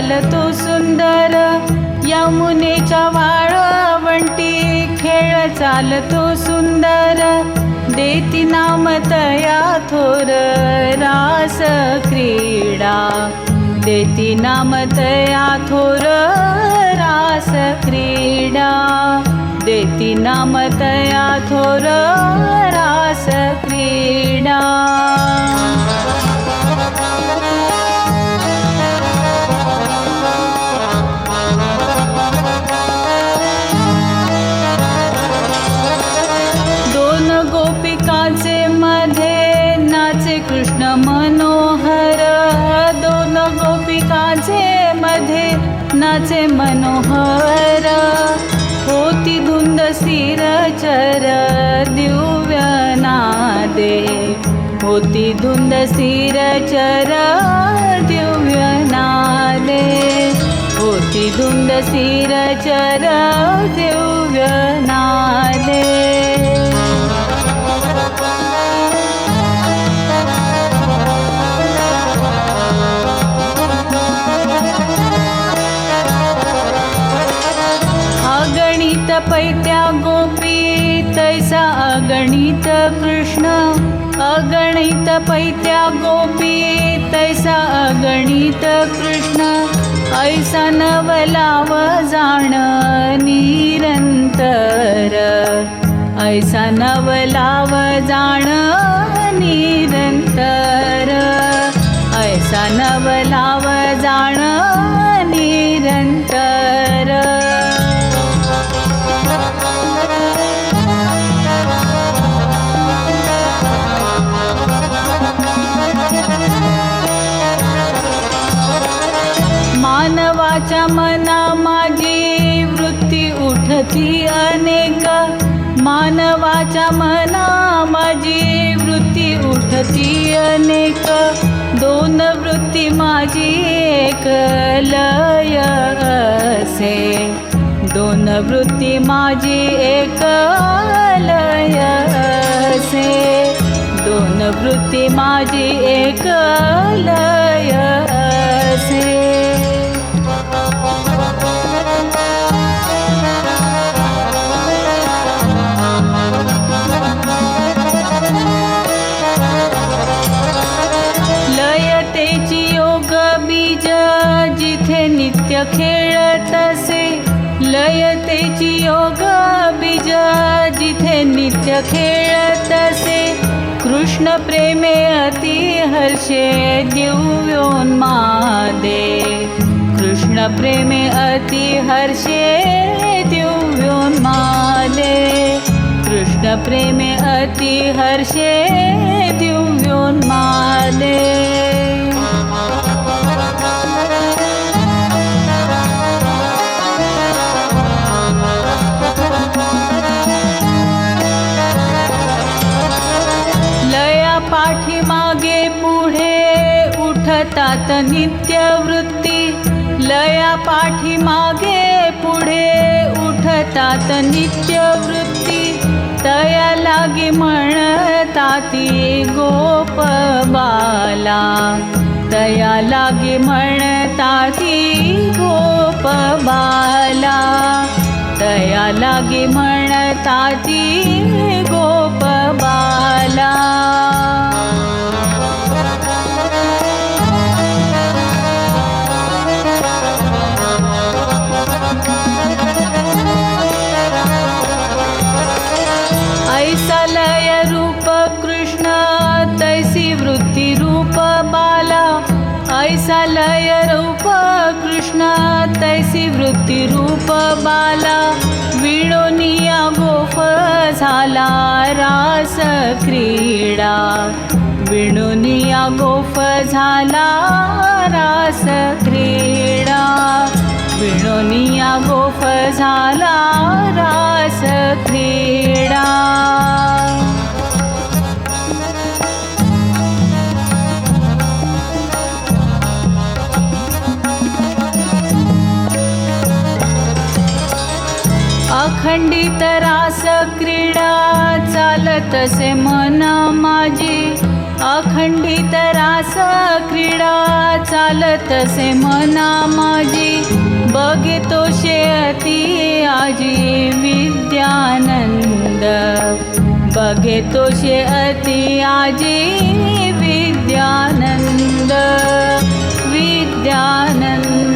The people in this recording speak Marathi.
चालतो सुंदर. यमुनेच्या वाळवंटी खेळ चालतो सुंदर. देती नाम तया थोर रास क्रीडा. देती नाम तया थोर रास क्रीडा. देती नाम तया थोर रास क्रीडा. होती धुंद सिर चर दिव्य नाले होती धुंद सिर चर दिव्य नाले अगणित पैत्या गोपी तैसा अगणित अगणित पैत्या गोपी तैसा अगणित कृष्ण ऐसा नवलाव जाण निरंतर ऐसा नवलाव जाण निरंतर ऐसा नवलाव जाण मानवाच्या मना माझी वृत्ती उठती अनेक. मानवाच्या मना माझी वृत्ती उठती अनेक. दोन वृत्ती माझी एक लय असे. दोन वृत्ती माझी एक लय असे. दोन वृत्ती माझी एक लय असे योग बीज जिथे नित्य खेळत असे लयतेची योग बीज जिथे नित्य खेळत असे कृष्ण प्रेमे अति हर्षे दिव्योन्मादे। कृष्ण प्रेमे अति हर्षे दिव्योन्मादे। कृष्ण प्रेमे अति हर्षे दिव्योन्मादे उठतात नित्यवृत्ती. लया पाठी मागे पुढे उठतात नित्यवृत्ती. तया लागी म्हणताती गोप बाला तया लागी म्हणताती गोप बाला तया लागी म्हणताती गोप बाला गोफ झाला रास क्रीडा. विणुनिया झाला रास क्रीडा. विणोनिया झाला रास क्रीडा अखण्डित क्रीडा चल तसे मन माजी अखण्डित क्रीडा चल तसे मन माजी बग ते अति आजी विद्यानंद. बग ते अति आजी विद्यानंद. विद्यानंद.